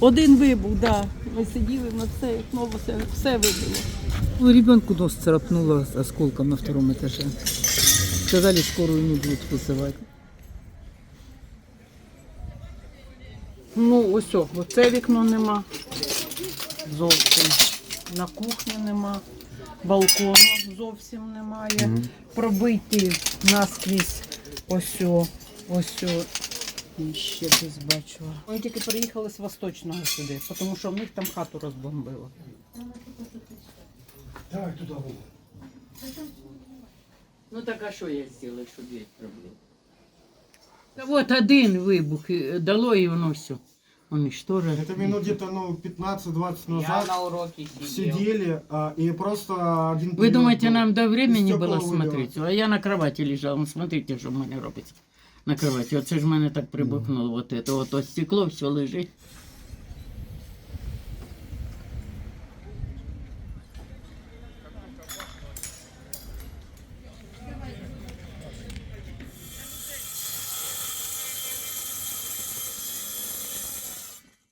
Один вибух, так. Да. Ми сиділи на це, вікно, все, все вибило. Ну, ребенку нос царапнуло осколком на втором этаже. Сказали, скорую не будут вызывать. Ну, ось о, оце вікно нема. Зовсім. На кухні нема. Балкону зовсім немає. Пробиті наскрізь ось о, ось о. І ще десь бачила. Вони тільки приїхали з Восточного сюди, тому що в них там хату розбомбило. Ну так а що я зроблю, щоб є проблем? Та от один вибух і дало і воно все. Уничтожили. Это минут где-то ну, 15-20 Я назад на уроки сидів. сидели, а, и просто один Ви прилет думаєте, был. нам до времени Стекла було выбило. смотрети? А я на кроваті лежала. Ну, смотрите, що в мене робиться. На кроваті. Оце ж в мене так прибухнуло. Вот это. От, от стекло все лежить.